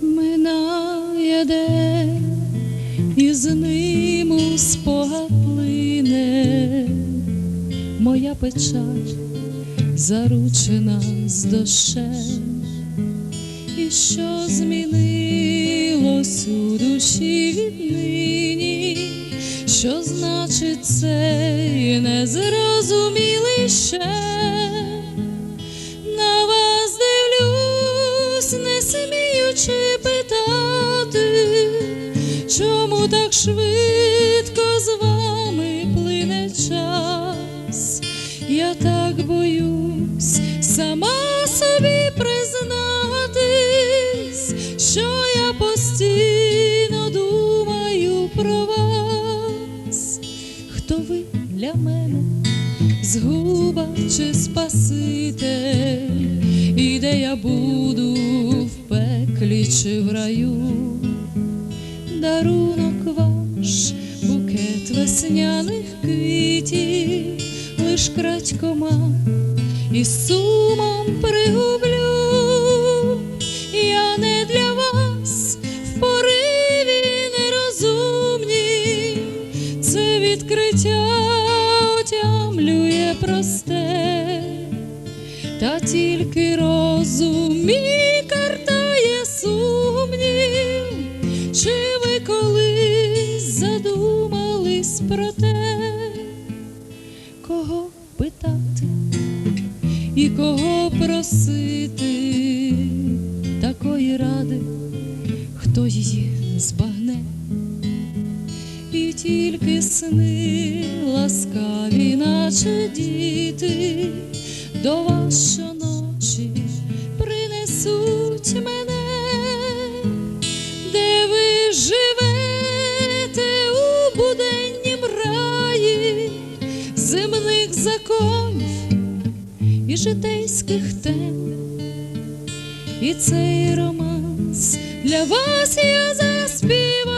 Минає день, і з ним у плине моя печаль, заручена з дощем, і що змінилось у душі? віднині, що значить цей незрозумілий ще на вас дивлюсь, не сміючи питати, чому так швидко з вами плине час. Я так боюсь сама собі признатись, що я постійно думаю про вас. Ви для мене? згуба чи спаситель, і де я буду в пеклі чи в раю, дарунок ваш, букет весняних квітів, лиш крадькома і сумом пригублю, я не для вас в нерозумні, це відкриття тільки розум мій картає сумнів, чи ви колись задумались про те, кого питати і кого просити такої ради, хто її збагне? І тільки сни ласкаві, наче діти, до щоночі принесуть мене, де ви живете у буденнім раї, земних законів і житейських тем. І цей романс для вас я заспіваю.